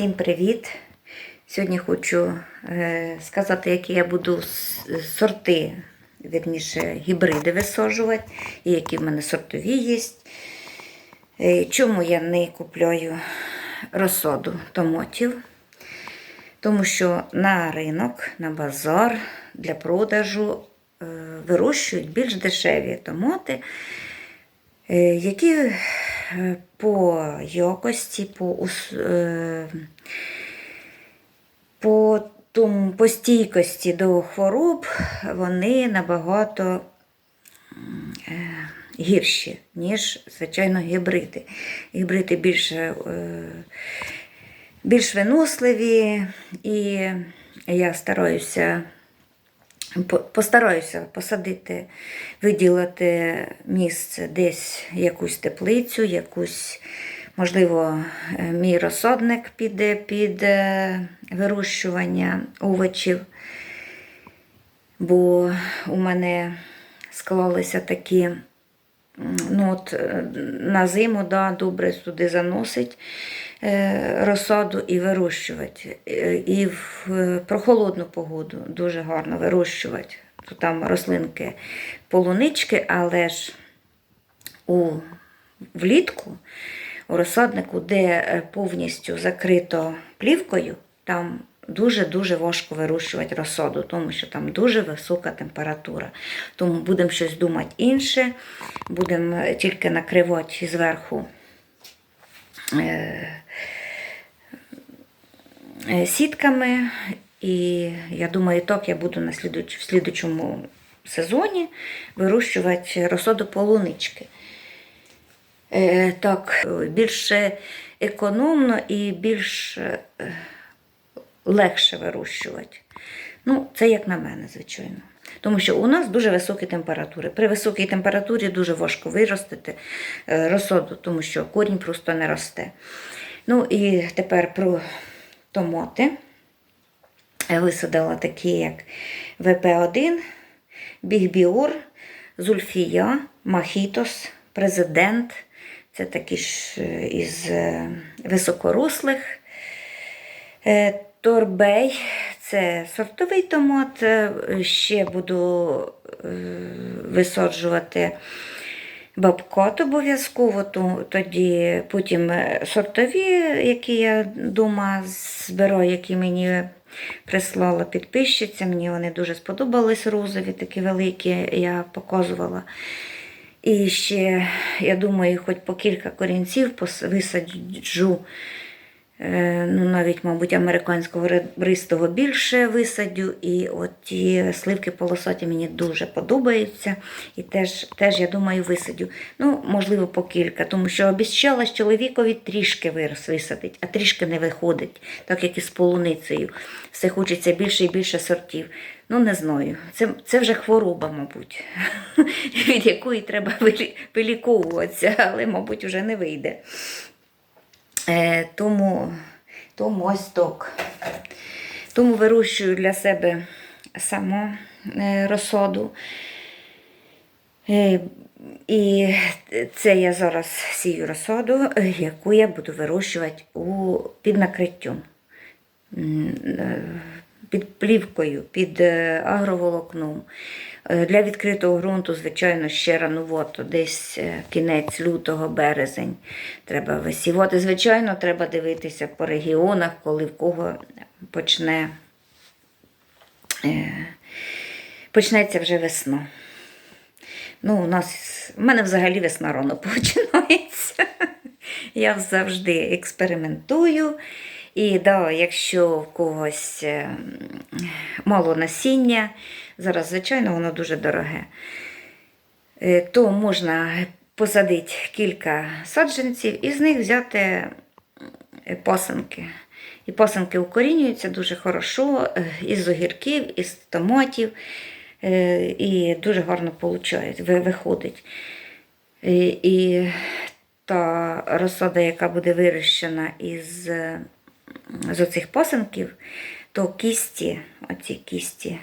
Всім привіт! Сьогодні хочу е, сказати, які я буду сорти, вірніше, гібриди висаджувати, і які в мене сортові є. Е, Чому я не купляю розсаду томатів? Тому що на ринок, на базар для продажу е, вирощують більш дешеві томати, е, які по якості, по, е, по, тому, по стійкості до хвороб вони набагато е, гірші, ніж, звичайно, гібриди. Гібриди більш, е, більш виносливі, і я стараюся постараюся посадити, виділити місце десь якусь теплицю, якусь, можливо, е, мій розсадник піде під е, вирощування овочів. Бо у мене склалися такі, ну от е, на зиму да, добре сюди заносить розсаду і вирощувати. Е, І в е, прохолодну погоду дуже гарно вирощувати. То там рослинки полунички, але ж у влітку, у розсаднику, де е, повністю закрито плівкою, там дуже-дуже важко вирощувати розсаду, тому що там дуже висока температура. Тому будемо щось думати інше, будемо е, тільки накривати зверху е, е, сітками. І я думаю, так я буду на слідуч, в слідучому сезоні вирощувати розсаду полунички. Е, так, е, більше економно і більш е, легше вирощувати. Ну, це як на мене, звичайно. Тому що у нас дуже високі температури. При високій температурі дуже важко виростити е, розсаду, тому що корінь просто не росте. Ну і тепер про томати. Я висадила такі, як ВП1, Бігбіор, Зульфія, Махітос, Президент. Це такі ж е, із е, високорослих. Е, Торбей це сортовий томат. Е, Ще буду е, висаджувати бабкот обов'язково, то- тоді потім е, сортові, які я вдома зберу, які мені прислала підписчиця. Мені вони дуже сподобались розові, такі великі, я показувала. І ще, я думаю, хоч по кілька корінців висаджу. Е, Ну, навіть, мабуть, американського ребристого більше висадю. І от ті сливки полосаті мені дуже подобаються. І теж, теж я думаю, висадю. Ну, можливо, по кілька, тому що обіцяла ж чоловікові трішки вирос висадить, а трішки не виходить, так як і з полуницею. Все хочеться більше і більше сортів. Ну, не знаю. Це, це вже хвороба, мабуть, від якої треба виліковуватися, але, мабуть, вже не вийде. Е, тому, тому ось так. Тому вирощую для себе саму е, розсаду. Е, і це я зараз сію розсаду, е, яку я буду вирощувати у, під накриттям. Під плівкою, під агроволокном. Е, Для відкритого ґрунту, звичайно, ще ранувато, десь е, кінець лютого, березень треба висівати. Звичайно, треба дивитися по регіонах, коли в кого почне, е, почнеться вже весна. Ну, у нас, в мене взагалі весна рано починається. Я завжди експериментую. І да, якщо в когось мало насіння, зараз, звичайно, воно дуже дороге, е, то можна посадити кілька саджанців і з них взяти е, пасинки. І пасинки укорінюються дуже хорошо е, із огірків, із томатів. І дуже гарно получають, виходить. І, та розсада, яка буде вирощена із, з оцих пасинків, то кісті, оці кісті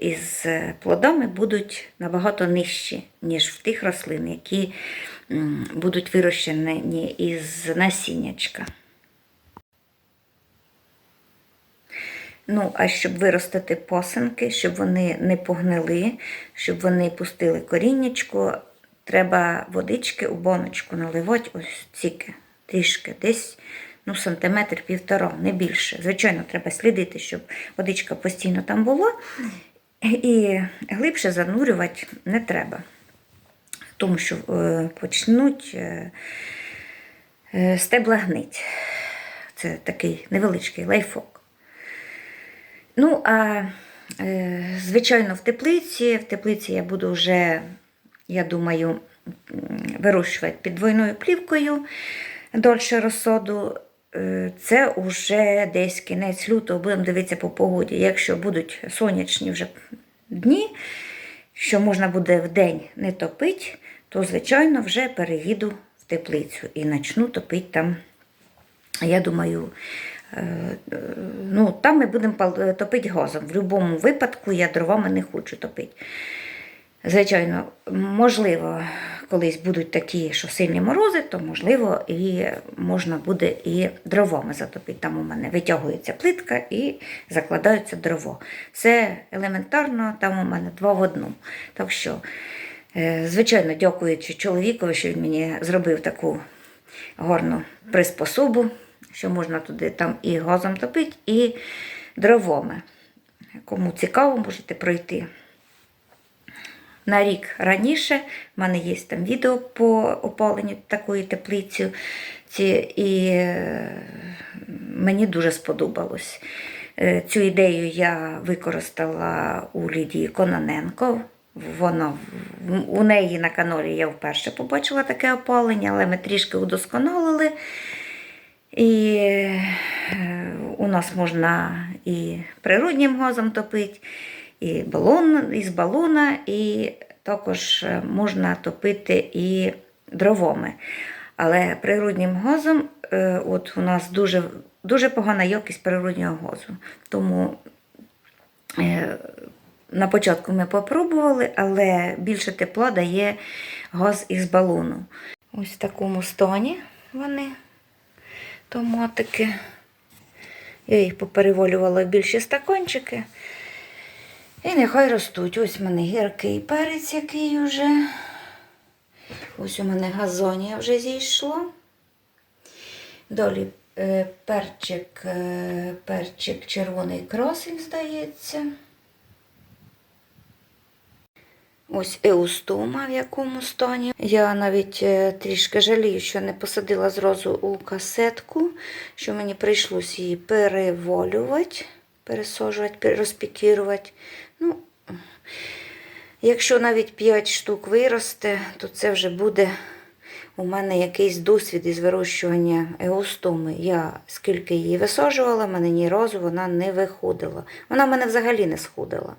із е, плодами будуть набагато нижчі, ніж в тих рослин, які будуть вирощені із насіннячка. Ну, а щоб виростити посинки, щоб вони не погнили, щоб вони пустили коріннячко, треба водички у боночку наливати ось тільки, трішки, десь ну, сантиметр півтора, не більше. Звичайно, треба слідити, щоб водичка постійно там була. І глибше занурювати не треба, тому що е, почнуть е, е, стебла гнить. Це такий невеличкий лайфок. Ну, а звичайно, в теплиці. В теплиці я буду вже, я думаю, вирощувати під двойною плівкою дольше розсоду. Е, Це вже десь кінець лютого, будемо дивитися по погоді. Якщо будуть сонячні вже дні, що можна буде в день не топити, то, звичайно, вже переїду в теплицю і почну топити там. Я думаю, е, е, ну, там ми будемо топити газом. В будь-якому випадку я дровами не хочу топити. Звичайно, можливо, колись будуть такі, що сильні морози, то можливо і можна буде і дровами затопити. Там у мене витягується плитка і закладаються дрова. Все елементарно, там у мене два в одному. Так що, е, звичайно, дякуючи чоловікові, що він мені зробив таку гарну приспособу, що можна туди там і газом топити, і дровами. Кому цікаво, можете пройти на рік раніше. У мене є там відео по опаленню такої теплиці, ці, і е, мені дуже сподобалось. Е, Цю ідею я використала у Лідії Кононенко. Воно, у неї на каналі я вперше побачила таке опалення, але ми трішки удосконалили. І е, у нас можна і природнім газом топити, і балон, із балона, і також е, можна топити і дровами. Але природнім газом е, от у нас дуже, дуже погана якість природнього газу. Тому е, на початку ми попробували, але більше тепла дає газ із балону. Ось в такому стані вони томатики. Я їх попереволювала в більші стаканчики. І нехай ростуть. Ось в мене гіркий перець, який вже. Ось у мене газонія вже зійшло. Далі е, перчик, е, перчик червоний красень, здається. Ось еустома в якому стані. Я навіть е, трішки жалію, що не посадила зразу у касетку, що мені прийшлось її переволювати, пересаджувати, пере- розпікірувати. Ну, якщо навіть 5 штук виросте, то це вже буде у мене якийсь досвід із вирощування еустоми. Я скільки її висаджувала, мене ні разу вона не виходила. Вона в мене взагалі не сходила.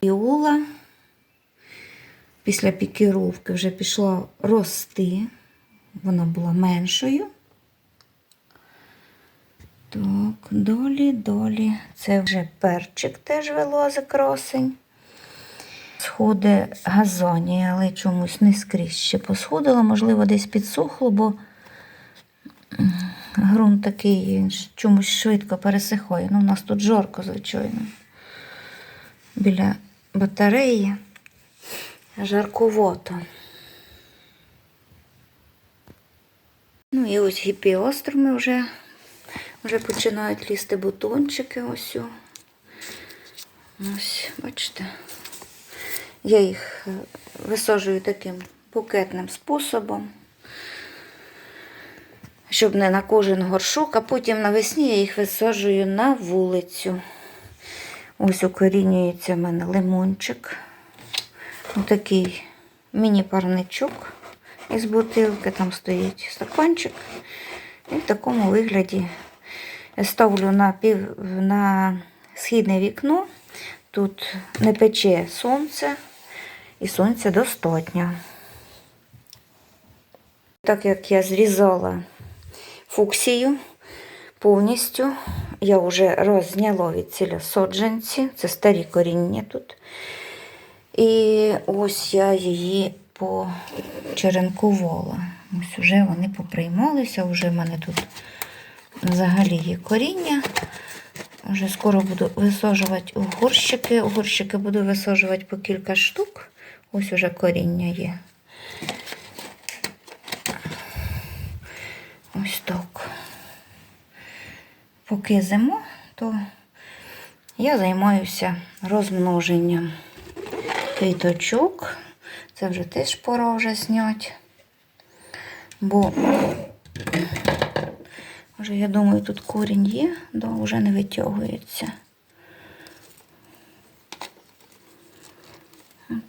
Іула після пікіровки вже пішла рости. Вона була меншою. Так, долі, долі. Це вже перчик теж вилазить красень. Сходи газоні, але чомусь не скрізь ще посходила. Можливо, десь підсохло, бо ґрунт такий чомусь швидко пересихає. Ну, у нас тут жорко, звичайно. Біля батареї. Жаркувато. Ну і ось гіпіостроми вже, вже починають лізти бутончики. Ось. Ось, бачите. Я їх е, висаджую таким букетним способом, щоб не на кожен горшок, а потім навесні я їх висаджую на вулицю. Ось укорінюється в мене лимончик. Отакий міні-парничок із бутилки, там стоїть стаканчик. І в такому вигляді ставлю на, пів, на східне вікно. Тут не пече сонце, і сонця достатньо. Так як я зрізала фуксію повністю, я вже роззняла від ціля соджанці, це старі коріння тут. І ось я її почеренкувала. Ось вже вони поприймалися, вже в мене тут взагалі є коріння. Вже скоро буду висаджувати у горщики. Горщики буду висаджувати по кілька штук. Ось уже коріння є. Ось так. Поки зима, то я займаюся розмноженням квіточок. Це вже теж пора вже зняти. Бо вже, я думаю, тут корінь є, да, вже не витягується.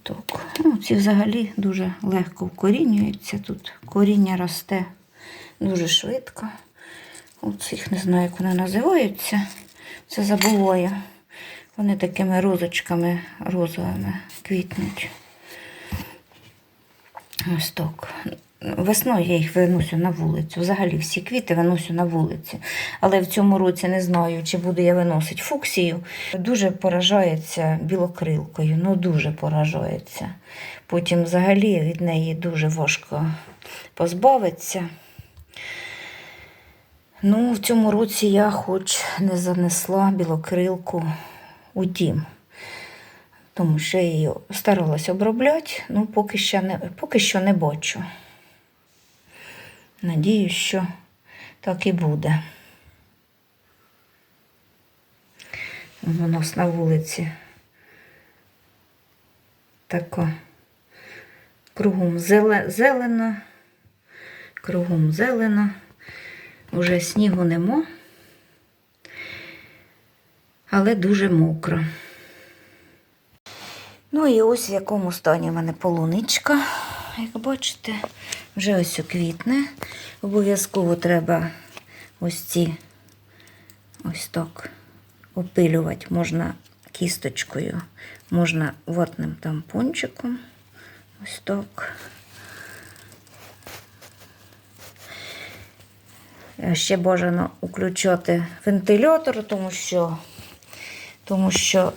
Так. Ну, ці взагалі дуже легко вкорінюються. Тут коріння росте дуже швидко. Оцих не знаю, як вони називаються. Це забуваю. Вони такими розочками розовими квітнуть. Ось так. Весною я їх виносю на вулицю. Взагалі всі квіти виносю на вулицю. Але в цьому році не знаю, чи буду я виносити фуксію. Дуже поражається білокрилкою, ну дуже поражається. Потім взагалі від неї дуже важко позбавитися. Ну, в цьому році я хоч не занесла білокрилку у дім тому що я її старалась обробляти, ну поки що не, поки що не бачу. Надіюсь, що так і буде. У нас на вулиці тако кругом зелено, кругом зелено, уже снігу нема, але дуже мокро. Ну і ось в якому стані в мене полуничка. Як бачите, вже ось квітне. Обов'язково треба ось ці ось так опилювати. Можна кісточкою, можна ватним тампончиком. Ось так. Ще бажано включати вентилятор, тому що, тому що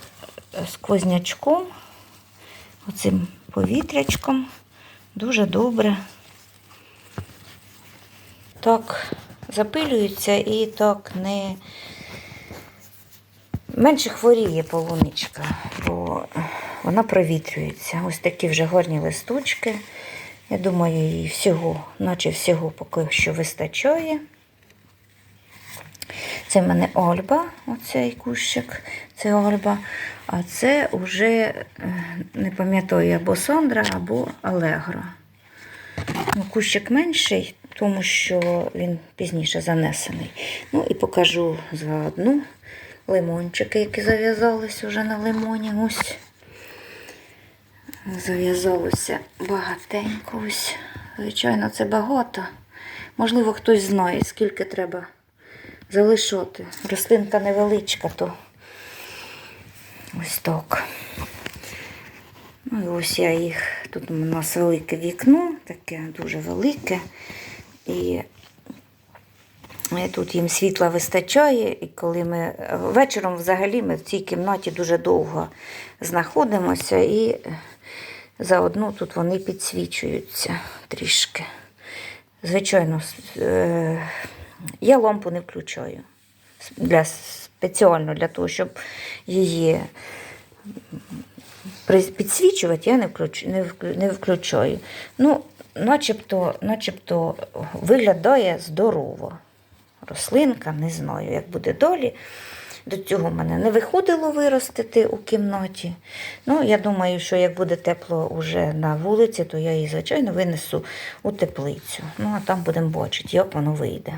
сквознячком оцим повітрячком дуже добре. Так запилюється і так не менше хворіє полуничка, бо вона провітрюється. Ось такі вже гарні листочки. Я думаю, їй всього, наче всього поки що вистачає. Це в мене Ольба, оцей кущик, це Ольба. А це вже е, не пам'ятаю, або Сондра, або Алегро. Ну, кущик менший, тому що він пізніше занесений. Ну і покажу заодно лимончики, які зав'язались вже на лимоні. Ось зав'язалося багатенько. Ось. Звичайно, це багато. Можливо, хтось знає, скільки треба залишати. Рослинка невеличка, то ось так. Ну і ось я їх. Тут у нас велике вікно, таке дуже велике. І тут їм світла вистачає, і коли ми вечором взагалі ми в цій кімнаті дуже довго знаходимося і заодно тут вони підсвічуються трішки. Звичайно, е, я лампу не включаю для, спеціально для того, щоб її підсвічувати, я не, включ, не, вклю- не включаю. Ну, начебто, начебто виглядає здорово. Рослинка, не знаю, як буде далі. До цього в мене не виходило виростити у кімнаті. Ну, я думаю, що як буде тепло уже на вулиці, то я її, звичайно, винесу у теплицю. Ну, а там будемо бачити, як воно вийде.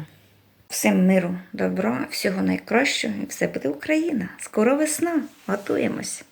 Всім миру, добра, всього найкращого і все буде Україна. Скоро весна. Готуємось.